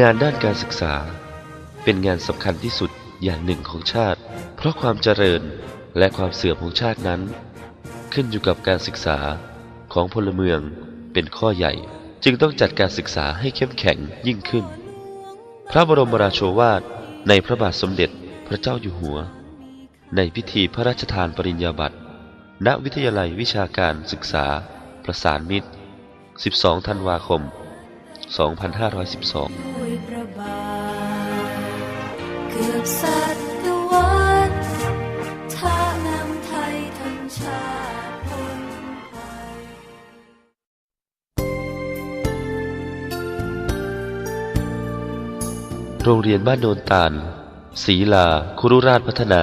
งานด้านการศึกษา เป็นงานสำคัญที่สุดอย่างหนึ่งของชาติ เพราะความเจริญและความเสื่อมของชาตินั้น ขึ้นอยู่กับการศึกษาของพลเมืองเป็นข้อใหญ่ จึงต้องจัดการศึกษาให้เข้มแข็งยิ่งขึ้น พระบรมราโชวาทในพระบาทสมเด็จพระเจ้าอยู่หัว ในพิธีพระราชทานปริญญาบัตรณวิทยาลัยวิชาการศึกษา ประสานมิตร 12 ธันวาคม 2512โรงเรียนบ้านโนนตาลศรีลา คุรุราชพัฒนา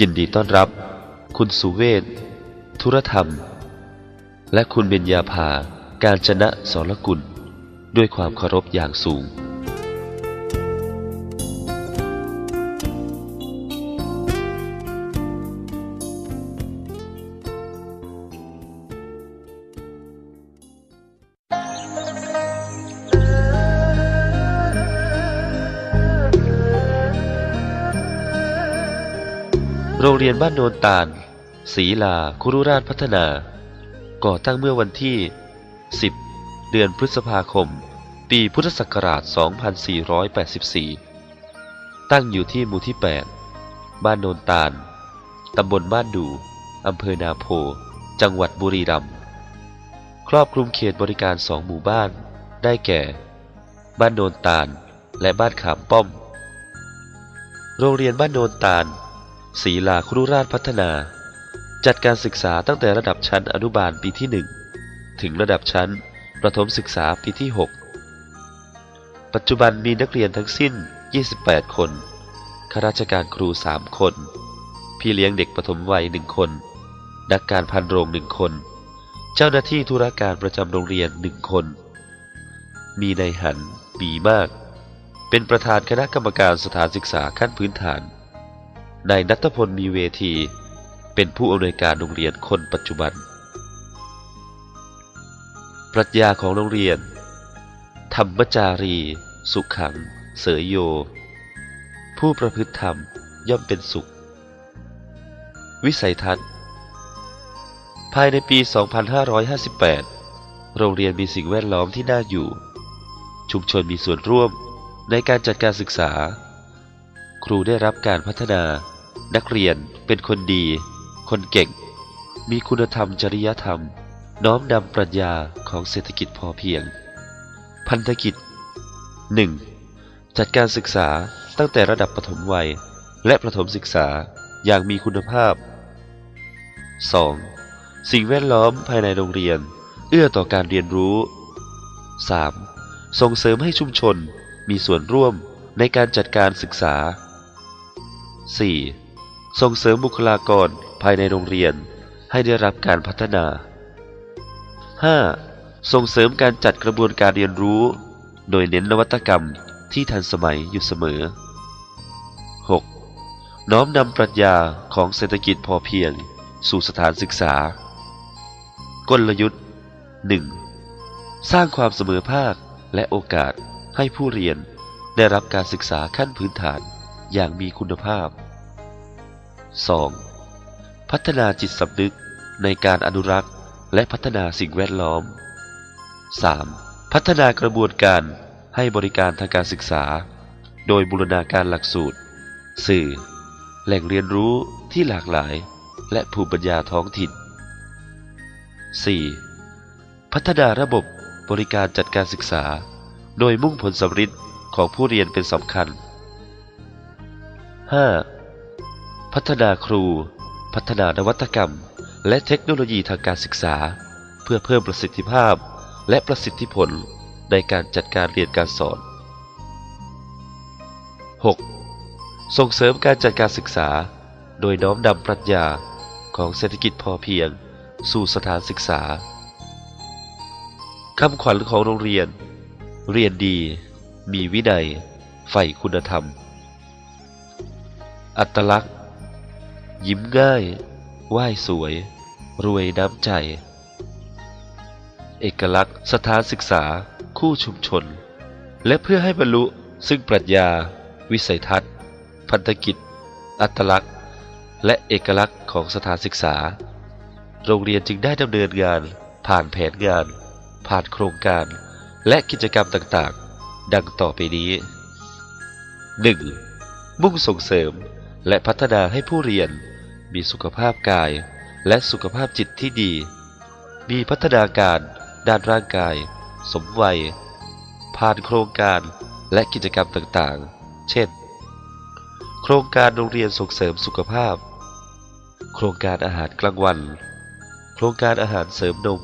ยินดีต้อนรับ คุณสุเวศธุรธรรม และคุณเบญญาภา การชนะสรกุล ด้วยความเคารพอย่างสูง โรงเรียนบ้านโนนตาลศรีลาคุรุราชพัฒนา ก่อตั้งเมื่อวันที่ 10 เดือนพฤษภาคม ปีพุทธศักราช 2484 ตั้งอยู่ที่หมู่ที่ 8 บ้านโนนตาล ตำบลบ้านดูอำเภอนาโพ จังหวัดบุรีรัมย์ ครอบคลุมเขตบริการสองหมู่บ้าน ได้แก่ บ้านโนนตาล และบ้านขามป้อม โรงเรียนบ้านโนนตาลศรีลาครุราชพัฒนา จัดการศึกษาตั้งแต่ระดับชั้นอนุบาลปีที่ 1 ถึงระดับชั้น ประถมศึกษาปีที่ 6 ปัจจุบันมีนักเรียนทั้งสิ้น 28 คนข้าราชการครู 3 คน พี่เลี้ยงเด็กปฐมวัย 1 คน นักการพันโรง 1 คน เจ้าหน้าที่ธุรการประจำโรงเรียน 1 คน มีนายหันปีมาก เป็นประธานคณะกรรมการสถานศึกษาขั้นพื้นฐาน นายนัทพลมีเวที เป็นผู้อำนวยการโรงเรียนคนปัจจุบัน ปรัชญาของโรงเรียน ธรรมจารี สุขขัง เสยโย ผู้ประพฤติธรรมย่อมเป็นสุข วิสัยทัศน์ ภายในปี 2558 โรงเรียนมีสิ่งแวดล้อมที่น่าอยู่ ชุมชนมีส่วนร่วมในการจัดการศึกษา ครูได้รับการพัฒนา นักเรียนเป็นคนดี คนเก่ง มีคุณธรรมจริยธรรม น้อมนำปรัชญาของเศรษฐกิจพอเพียง พันธกิจ 1. จัดการศึกษาตั้งแต่ระดับปฐมวัย และประถมศึกษาอย่างมีคุณภาพ 2. สิ่งแวดล้อมภายในโรงเรียน เอื้อต่อการเรียนรู้ 3. ส่งเสริมให้ชุมชนมีส่วนร่วมในการจัดการศึกษา 4. ส่งเสริมบุคลากรภายในโรงเรียนให้ได้รับการพัฒนา 5. ส่งเสริมการจัดกระบวนการเรียนรู้ โดยเน้นนวัตกรรมที่ทันสมัยอยู่เสมอ 6. น้อมนำปรัชญาของเศรษฐกิจพอเพียง สู่สถานศึกษา กลยุทธ์ 1. สร้างความเสมอภาคและโอกาสให้ผู้เรียนได้รับการศึกษาขั้นพื้นฐานอย่างมีคุณภาพ 2. พัฒนาจิตสำนึกในการอนุรักษ์ และพัฒนาสิ่งแวดล้อม 3. พัฒนากระบวนการให้บริการทางการศึกษา โดยบูรณาการหลักสูตร สื่อ แหล่งเรียนรู้ที่หลากหลาย และภูมิปัญญาท้องถิ่น 4. พัฒนาระบบบริการจัดการศึกษา โดยมุ่งผลสำฤทธิ์ของผู้เรียนเป็นสำคัญ 5. พัฒนาครู พัฒนานวัตกรรม และเทคโนโลยีทางการศึกษา เพื่อเพิ่มประสิทธิภาพ และประสิทธิผลในการจัดการเรียนการสอน 6. ส่งเสริมการจัดการศึกษา โดยน้อมนำปรัชญาของเศรษฐกิจพอเพียง สู่สถานศึกษาคำขวัญของโรงเรียน เรียนดี มีวินัย ใฝ่คุณธรรม อัตลักษณ์ ยิ้มง่ายไหว้สวย รวยน้ำใจ เอกลักษณ์สถานศึกษา คู่ชุมชน และเพื่อให้บรรลุซึ่งปรัชญา วิสัยทัศน์ พันธกิจ อัตลักษณ์ และเอกลักษณ์ของสถานศึกษา โรงเรียนจึงได้ดำเนินงาน ผ่านแผนงาน ผ่านโครงการ และกิจกรรมต่างๆ ดังต่อไปนี้ 1. มุ่งส่งเสริมและพัฒนาให้ผู้เรียนมีสุขภาพกาย และสุขภาพจิตที่ดี มีพัฒนาการ ด้านร่างกาย สมวัย ผ่านโครงการและกิจกรรมต่างๆ เช่น โครงการโรงเรียนส่งเสริมสุขภาพ โครงการอาหารกลางวัน โครงการอาหารเสริมนม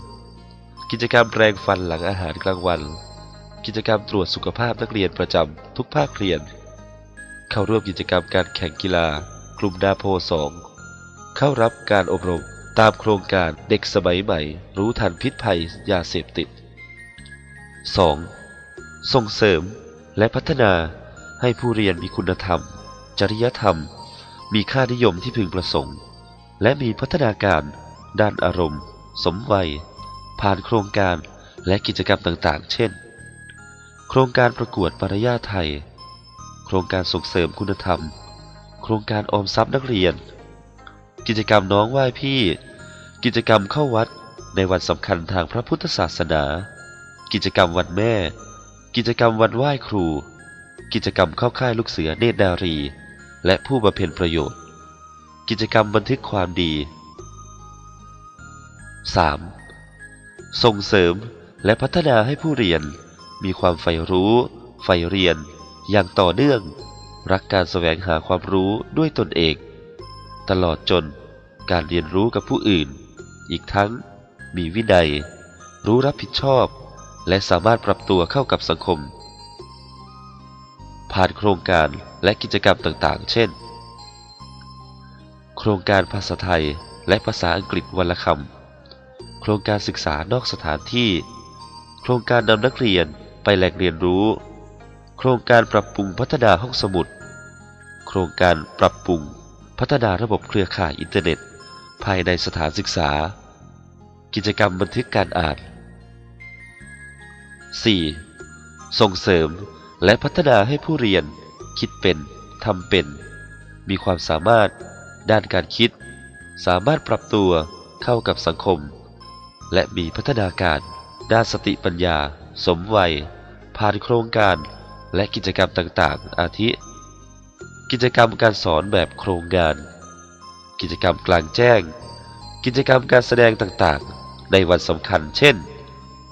กิจกรรมแปรงฟันหลังอาหารกลางวัน กิจกรรมตรวจสุขภาพนักเรียนประจำทุกภาคเรียน เข้าร่วมกิจกรรมการแข่งกีฬากลุ่มดาโพสอง เข้ารับการอบรมตามโครงการเด็กสมัยใหม่ รู้ทันพิษภัยยาเสพติด 2. ส่งเสริมและพัฒนาให้ผู้เรียนมีคุณธรรม จริยธรรม มีค่านิยมที่พึงประสงค์ และมีพัฒนาการด้านอารมณ์ สมวัย ผ่านโครงการและกิจกรรมต่างๆ เช่น โครงการประกวดมารยาไทย โครงการส่งเสริมคุณธรรม โครงการออมทรัพย์นักเรียน กิจกรรมน้องไหว้พี่ กิจกรรมเข้าวัดในวันสำคัญทางพระพุทธศาสนา กิจกรรมวันแม่ กิจกรรมวันไหว้ครู กิจกรรมเข้าค่ายลูกเสือเนตรนารี และผู้บำเพ็ญประโยชน์ กิจกรรมบันทึกความดี 3. ส่งเสริมและพัฒนาให้ผู้เรียน มีความใฝ่รู้ใฝ่เรียน อย่างต่อเนื่อง รักการแสวงหาความรู้ด้วยตนเอง ตลอดจนการเรียนรู้กับผู้อื่น อีกทั้งมีวินัย รู้รับผิดชอบ และสามารถปรับตัวเข้ากับสังคม ผ่านโครงการและกิจกรรมต่างๆ เช่น โครงการภาษาไทยและภาษาอังกฤษวันละคำ โครงการศึกษานอกสถานที่ โครงการนำนักเรียนไปแหล่งเรียนรู้ โครงการปรับปรุงพัฒนาห้องสมุด โครงการปรับปรุง พัฒนาระบบเครือข่ายอินเทอร์เน็ต ภายในสถานศึกษา กิจกรรมบันทึกการอ่าน 4. ส่งเสริมและพัฒนาให้ผู้เรียน คิดเป็นทำเป็น มีความสามารถ ด้านการคิด สามารถปรับตัวเข้ากับสังคม และมีพัฒนาการด้านสติปัญญา สมวัย ผ่านโครงการและกิจกรรมต่างๆ อาทิ กิจกรรมการสอนแบบโครงงาน กิจกรรมกลางแจ้ง กิจกรรมการแสดงต่างๆ ในวันสำคัญ เช่น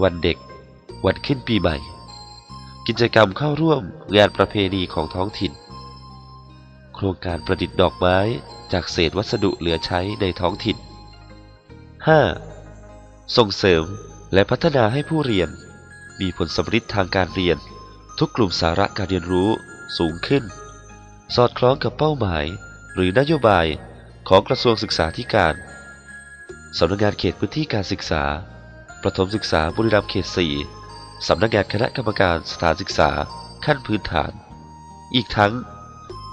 วันเด็ก วันขึ้นปีใหม่ กิจกรรมเข้าร่วมงานประเพณีของท้องถิ่น โครงการประดิษฐ์ดอกไม้จากเศษวัสดุเหลือใช้ในท้องถิ่น 5. ส่งเสริมและพัฒนาให้ผู้เรียน มีผลสำฤทธิ์ทางการเรียน ทุกกลุ่มสาระการเรียนรู้สูงขึ้น สอดคล้องกับเป้าหมาย หรือนโยบายของกระทรวงศึกษาธิการสำนักงานเขตพื้นที่การศึกษา ประถมศึกษาบุรีรัมย์เขต 4 สำนักงานคณะกรรมการสถานศึกษาขั้นพื้นฐาน อีกทั้ง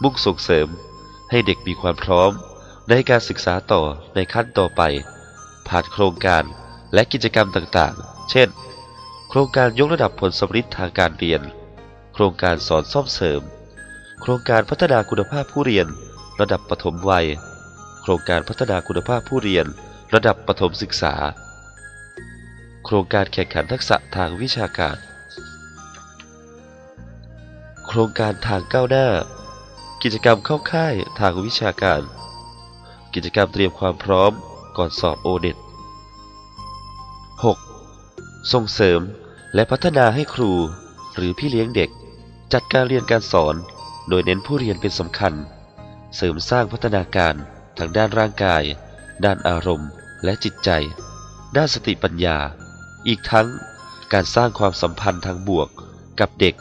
มุ่งส่งเสริมให้เด็กมีความพร้อมในการศึกษาต่อในขั้นต่อไป ผ่านโครงการและกิจกรรมต่างๆ เช่น โครงการยกระดับผลสำฤทธิ์ทางการเรียน โครงการสอนซ่อมเสริม โครงการพัฒนาคุณภาพผู้เรียน ระดับปฐมวัย โครงการพัฒนาคุณภาพผู้เรียน ระดับประถมศึกษา โครงการแข่งขันทักษะทางวิชาการ โครงการทางก้าวหน้า กิจกรรมเข้าค่ายทางวิชาการ กิจกรรมเตรียมความพร้อมก่อนสอบโอเน็ต 6. ส่งเสริมและพัฒนาให้ครู หรือพี่เลี้ยงเด็ก จัดการเรียนการสอน โดยเน้นผู้เรียนเป็นสำคัญ เสริมสร้างพัฒนาการทางด้านร่างกาย ด้านอารมณ์ และจิตใจ ด้านสติปัญญา อีกทั้งการสร้างความสัมพันธ์ทางบวกกับเด็ก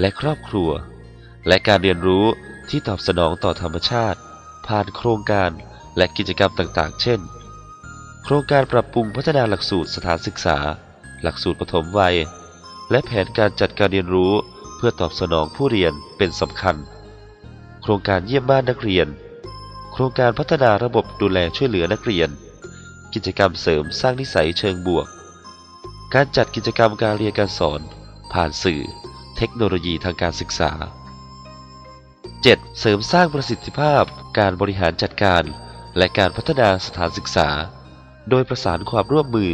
และครอบครัว และการเรียนรู้ที่ตอบสนองต่อธรรมชาติ ผ่านโครงการและกิจกรรมต่างๆ เช่น โครงการปรับปรุงพัฒนาหลักสูตรสถานศึกษา หลักสูตรปฐมวัย และแผนการจัดการเรียนรู้ พื่อตอบสนองผู้เรียนเป็นสำคัญ โครงการเยี่ยมบ้านนักเรียน โครงการพัฒนาระบบดูแลช่วยเหลือนักเรียน กิจกรรมเสริมสร้างนิสัยเชิงบวก การจัดกิจกรรมการเรียนการสอน ผ่านสื่อ เทคโนโลยีทางการศึกษา 7. เสริมสร้างประสิทธิภาพ การบริหารจัดการ และการพัฒนาสถานศึกษา โดยประสานความร่วมมือ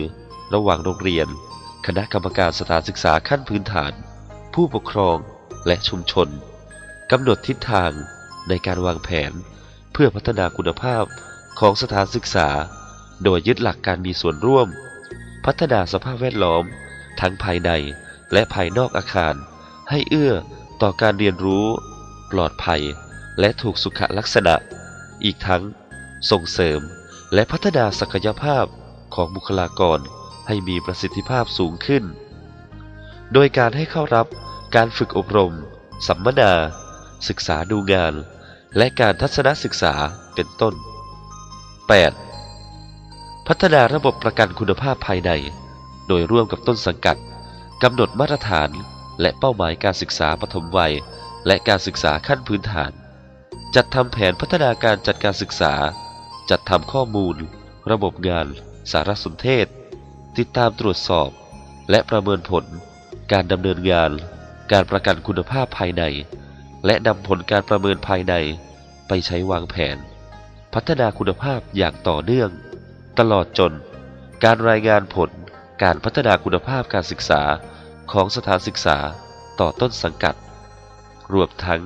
ระหว่างโรงเรียน คณะกรรมการสถานศึกษาขั้นพื้นฐาน ผู้ปกครองและชุมชนกำหนดทิศทางในการวางแผนเพื่อพัฒนาคุณภาพของสถานศึกษา โดยยึดหลักการมีส่วนร่วม พัฒนาสภาพแวดล้อม ทั้งภายในและภายนอกอาคาร ให้เอื้อต่อการเรียนรู้ ปลอดภัย และถูกสุขลักษณะ อีกทั้ง ส่งเสริมและพัฒนาศักยภาพของบุคลากรให้มีประสิทธิภาพสูงขึ้น โดยการให้เข้ารับ การฝึกอบรม สัมมนา ศึกษาดูงาน และการทัศนศึกษาเป็นต้น 8. พัฒนาระบบประกันคุณภาพภายใน โดยร่วมกับต้นสังกัดกำหนดมาตรฐานและเป้าหมายการศึกษาปฐมวัย และการศึกษาขั้นพื้นฐาน จัดทำแผนพัฒนาการจัดการศึกษา จัดทำข้อมูล ระบบงาน สารสนเทศ ติดตามตรวจสอบ และประเมินผล การดำเนินงาน การประกันคุณภาพภายใน และนำผลการประเมินภายในไปใช้วางแผน พัฒนาคุณภาพอย่างต่อเนื่อง ตลอดจน การรายงานผลการพัฒนาคุณภาพการศึกษาของสถานศึกษาต่อต้นสังกัด รวมทั้ง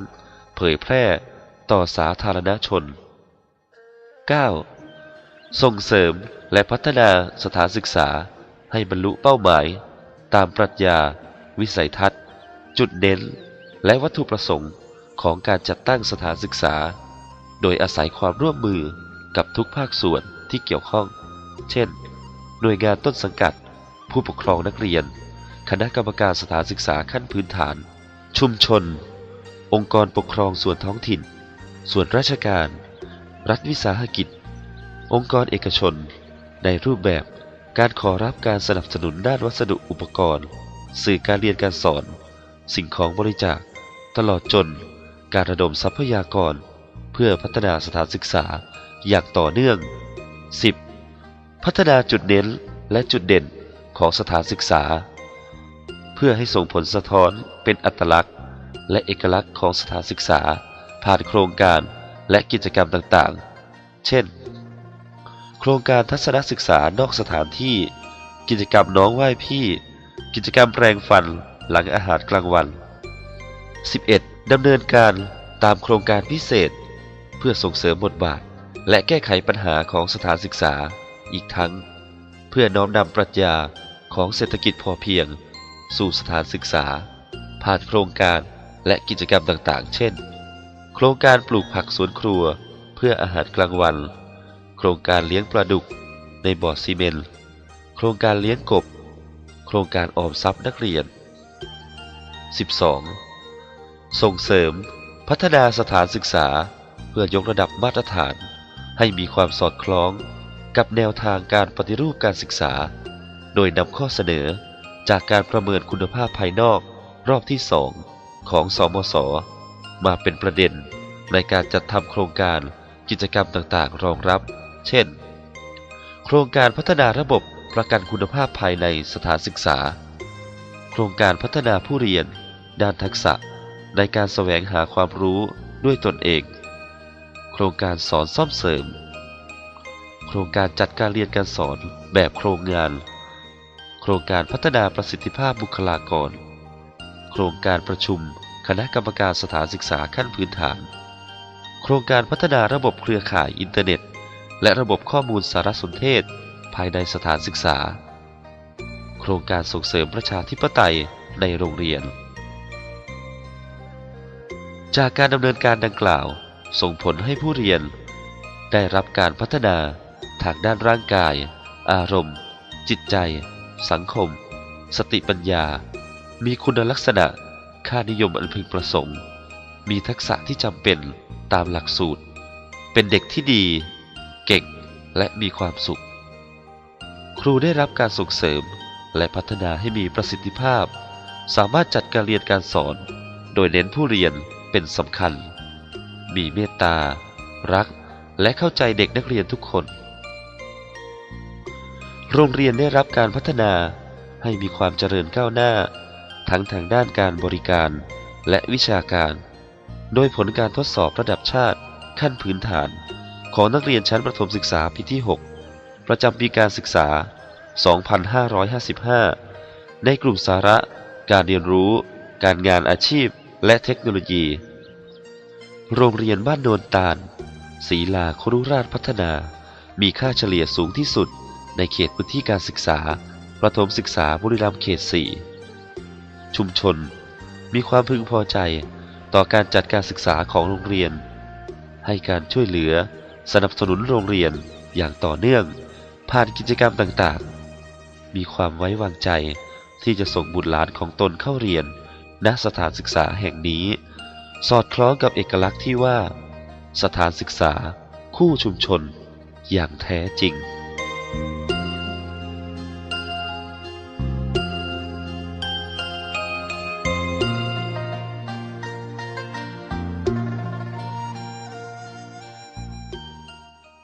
เผยแพร่ต่อสาธารณชน 9. ส่งเสริมและพัฒนาสถานศึกษาให้บรรลุเป้าหมาย ตามปรัชญา วิสัยทัศน์ จุดเน้นและวัตถุประสงค์ของการจัดตั้งสถานศึกษา โดยอาศัยความร่วมมือกับทุกภาคส่วนที่เกี่ยวข้อง เช่น หน่วยงานต้นสังกัด ผู้ปกครองนักเรียน คณะกรรมการสถานศึกษาขั้นพื้นฐาน ชุมชน องค์กรปกครองส่วนท้องถิ่น ส่วนราชการ รัฐวิสาหกิจ องค์กรเอกชน ในรูปแบบการขอรับการสนับสนุนด้านวัสดุอุปกรณ์ สื่อการเรียนการสอน สิ่งของบริจาค ตลอดจนการระดมทรัพยากร เพื่อพัฒนาสถานศึกษาอย่างต่อเนื่อง 10. พัฒนาจุดเน้นและจุดเด่นของสถานศึกษา เพื่อให้ส่งผลสะท้อนเป็นอัตลักษณ์ และเอกลักษณ์ของสถานศึกษา ผ่านโครงการและกิจกรรมต่างๆ เช่น โครงการทัศนศึกษานอกสถานที่ กิจกรรมน้องไหว้พี่ กิจกรรมแปรงฟัน หลังอาหารกลางวัน 11. ดำเนินการตามโครงการพิเศษ เพื่อส่งเสริมบทบาท และแก้ไขปัญหาของสถานศึกษา อีกทั้ง เพื่อน้อมนำปรัชญาของเศรษฐกิจพอเพียง สู่สถานศึกษา ผ่านโครงการและกิจกรรมต่างๆ เช่น โครงการปลูกผักสวนครัว เพื่ออาหารกลางวัน โครงการเลี้ยงปลาดุกในบ่อซีเมนต์ โครงการเลี้ยงกบ โครงการออมทรัพย์นักเรียน 12. ส่งเสริม พัฒนาสถานศึกษาเพื่อยกระดับมาตรฐาน ให้มีความสอดคล้องกับแนวทางการปฏิรูปการศึกษา โดยนำข้อเสนอจากการประเมินคุณภาพภายนอกรอบที่สองของสมศมาเป็นประเด็นในการจัดทำโครงการกิจกรรมต่างๆ รองรับ เช่น โครงการพัฒนาระบบประกันคุณภาพภายในสถานศึกษา โครงการพัฒนาผู้เรียน ด้านทักษะในการแสวงหาความรู้ด้วยตนเอง โครงการสอนซ่อมเสริม โครงการจัดการเรียนการสอนแบบโครงงาน โครงการพัฒนาประสิทธิภาพบุคลากร โครงการประชุมคณะกรรมการสถานศึกษาขั้นพื้นฐาน โครงการพัฒนาระบบเครือข่ายอินเทอร์เน็ต และระบบข้อมูลสารสนเทศภายในสถานศึกษา โครงการส่งเสริมประชาธิปไตยในโรงเรียน จากการดำเนินการดังกล่าว ส่งผลให้ผู้เรียน ได้รับการพัฒนาทางด้านร่างกาย อารมณ์ จิตใจ สังคม สติปัญญา มีคุณลักษณะ ค่านิยมอันพึงประสงค์ มีทักษะที่จำเป็นตามหลักสูตร เป็นเด็กที่ดี เก่ง และมีความสุข ครูได้รับการส่งเสริมและพัฒนาให้มีประสิทธิภาพ สามารถจัดการเรียนการสอน โดยเน้นผู้เรียน เป็นสำคัญ มีเมตตา รัก และเข้าใจเด็กนักเรียนทุกคน โรงเรียนได้รับการพัฒนาให้มีความเจริญก้าวหน้า ทั้งทางด้านการบริการและวิชาการ โดยผลการทดสอบระดับชาติขั้นพื้นฐาน ของนักเรียนชั้นประถมศึกษาปีที่ 6 ประจำปีการศึกษา 2555 ในกลุ่มสาระ การเรียนรู้ การงานอาชีพ และเทคโนโลยี โรงเรียนบ้านโนนตาลศรีลาครุราชพัฒนา มีค่าเฉลี่ยสูงที่สุด ในเขตพื้นที่การศึกษา ประถมศึกษาบุรีรัมย์เขต 4 ชุมชน มีความพึงพอใจต่อการจัดการศึกษาของโรงเรียน ให้การช่วยเหลือสนับสนุนโรงเรียนอย่างต่อเนื่อง ผ่านกิจกรรมต่างๆ มีความไว้วางใจที่จะส่งบุตรหลานของตนเข้าเรียน ณสถานศึกษาแห่งนี้ สอดคล้องกับเอกลักษณ์ที่ว่า สถานศึกษาคู่ชุมชนอย่างแท้จริง thank you